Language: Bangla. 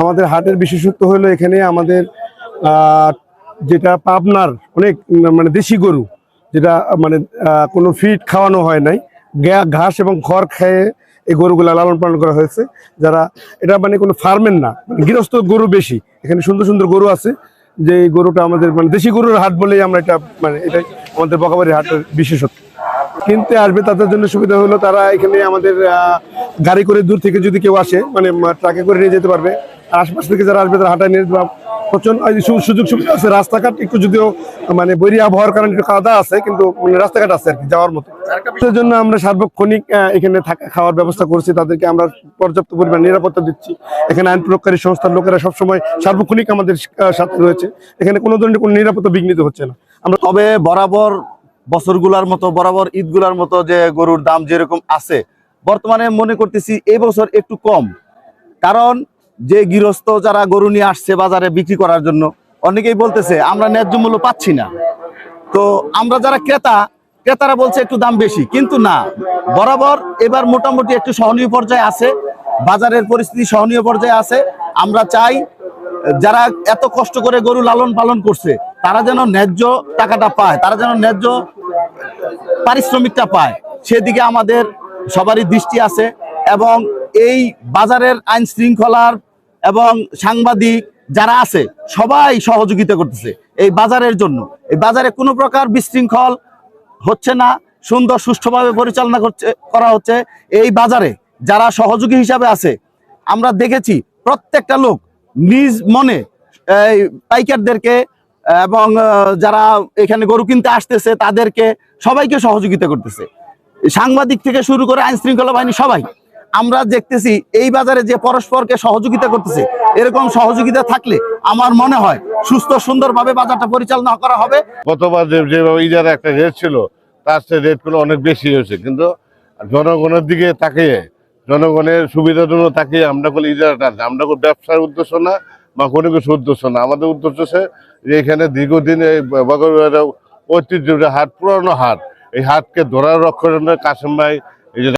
আমাদের হাটের বিশেষত্ব হলো এখানে আমাদের যেটা পাবনার অনেক মানে দেশি গরু, যেটা মানে কোনো ফিড খাওয়ানো হয় নাই ঘাস এবং খড় খেয়ে এই গরুগুলো লালন পালন করা হয়েছে। যারা, এটা মানে কোনো ফার্মের না মানে গৃহস্থ গরু বেশি। এখানে সুন্দর সুন্দর গরু আছে, যে এই গরুটা আমাদের মানে দেশি গরুর হাট বলেই আমরা এটা মানে এটাই আমাদের বকাবাড়ি হাটের বিশেষত্ব। কিনতে আসবে তাদের জন্য সুবিধা হলো তারা এখানে আমাদের গাড়ি করে দূর থেকে যদি কেউ আসে মানে ট্রাকে করে নিয়ে যেতে পারবে। আর আশপাশ থেকে যারা আসবে, তারা হাঁটায় নিয়ে পারবে। প্রচণ্ড সুযোগ সুবিধা আছে, রাস্তাঘাট একটু যদিও মানে বৈরী আবহাওয়ার কারণে একটু কাদা আছে, কিন্তু মানে রাস্তাঘাট আছে আর কি, যাওয়ার মতো। সেই জন্য আমরা সার্বক্ষণিক এখানে থাকা, খাওয়ার ব্যবস্থা করছি, তাদেরকে আমরা পর্যাপ্ত পরিমাণ নিরাপত্তা দিচ্ছি। এখানে আইন প্রয়োগকারী সংস্থার লোকেরা সবসময় সার্বক্ষণিক আমাদের সাথে রয়েছে। এখানে কোনো ধরনের কোনো নিরাপত্তা বিঘ্নিত হচ্ছে না। আমরা তবে বরাবর বছরগুলার মতো, বরাবর ঈদগুলার মতো যে গরুর দাম যেরকম আছে বর্তমানে মনে করতেছি এই বছর একটু কম। কারণ যে গৃহস্থ যারা গরু নিয়ে আসছে বাজারে বিক্রি করার জন্য, অনেকেই বলতেছে, আমরা ন্যায্য মূল্য পাচ্ছি না। তো আমরা যারা ক্রেতা, ক্রেতারা বলছে একটু দাম বেশি, কিন্তু না। বরাবর এবার মোটামুটি একটু সহনীয় পর্যায়ে আছে, বাজারের পরিস্থিতি সহনীয় পর্যায়ে আছে। আমরা চাই যারা এত কষ্ট করে গরু লালন পালন করছে, তারা যেন ন্যায্য টাকাটা পায়, তারা যেন ন্যায্য পারিশ্রমিকটা পায়। সেদিকে আমাদের সবারই দৃষ্টি আছে এবং এই বাজারের আইন শৃঙ্খলার এবং সাংবাদিক যারা আছে, সবাই সহযোগিতা করতেছে এই বাজারের জন্য। এই বাজারে কোনো প্রকার বিশৃঙ্খল হচ্ছে না, সুন্দর সুষ্ঠুভাবে পরিচালনা করছে, করা হচ্ছে। এই বাজারে যারা সহযোগী হিসাবে আছে, আমরা দেখেছি প্রত্যেকটা লোক নিজ মনে এই পাইকারদেরকে এবং যারা এখানে গরু কিনতে আসতেছে, তাদেরকে সবাইকে সহযোগিতা করতেছে। সাংবাদিক থেকে শুরু করে আইন শৃঙ্খলা বাহিনী, সবাই। আমরা দেখতেছি এই বাজারে যে পরস্পরকে সহযোগিতা করতেছে, এরকম সহযোগিতা থাকলে আমার মনে হয় সুস্থ সুন্দরভাবে বাজারটা পরিচালনা করা হবে। গতবার যেভাবে ইজারা একটা রেট ছিল, তার চেয়ে রেটগুলো অনেক বেশি হয়েছে। কিন্তু জনগণের দিকে তাকিয়ে, জনগণের সুবিধার জন্য তাকিয়ে আমরা কোনো ইজারাটা। আমরা কোনো ব্যবসার উদ্দেশ্য না, বা কোনো কিছু উদ্দেশ্য না। আমাদের উদ্দেশ্য হচ্ছে যে এখানে দীর্ঘদিন এই বগরবাড়ির ঐতিহ্য হাট, পুরানো হাট এই হাতকে ধরার রক্ষণের কাশেম ভাই এই যে